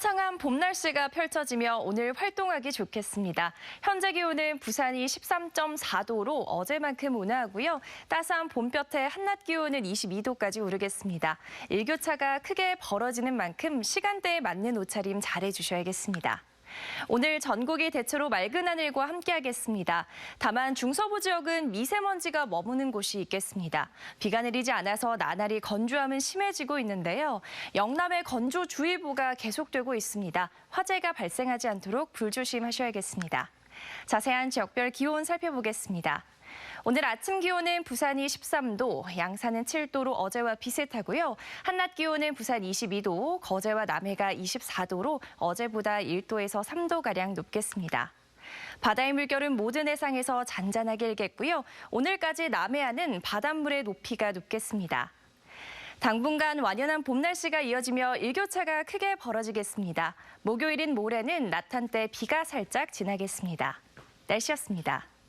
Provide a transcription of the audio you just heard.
화창한 봄 날씨가 펼쳐지며 오늘 활동하기 좋겠습니다. 현재 기온은 부산이 13.4도로 어제만큼 온화하고요. 따스한 봄볕에 한낮 기온은 22도까지 오르겠습니다. 일교차가 크게 벌어지는 만큼 시간대에 맞는 옷차림 잘해주셔야겠습니다. 오늘 전국이 대체로 맑은 하늘과 함께하겠습니다. 다만 중서부 지역은 미세먼지가 머무는 곳이 있겠습니다. 비가 내리지 않아서 나날이 건조함은 심해지고 있는데요. 영남의 건조주의보가 계속되고 있습니다. 화재가 발생하지 않도록 불조심하셔야겠습니다. 자세한 지역별 기온 살펴보겠습니다. 오늘 아침 기온은 부산이 13도, 양산은 7도로 어제와 비슷하고요. 한낮 기온은 부산 22도, 거제와 남해가 24도로 어제보다 1도에서 3도가량 높겠습니다. 바다의 물결은 모든 해상에서 잔잔하게 일겠고요. 오늘까지 남해안은 바닷물의 높이가 높겠습니다. 당분간 완연한 봄 날씨가 이어지며 일교차가 크게 벌어지겠습니다. 목요일인 모레는 낮 한때 비가 살짝 지나겠습니다. 날씨였습니다.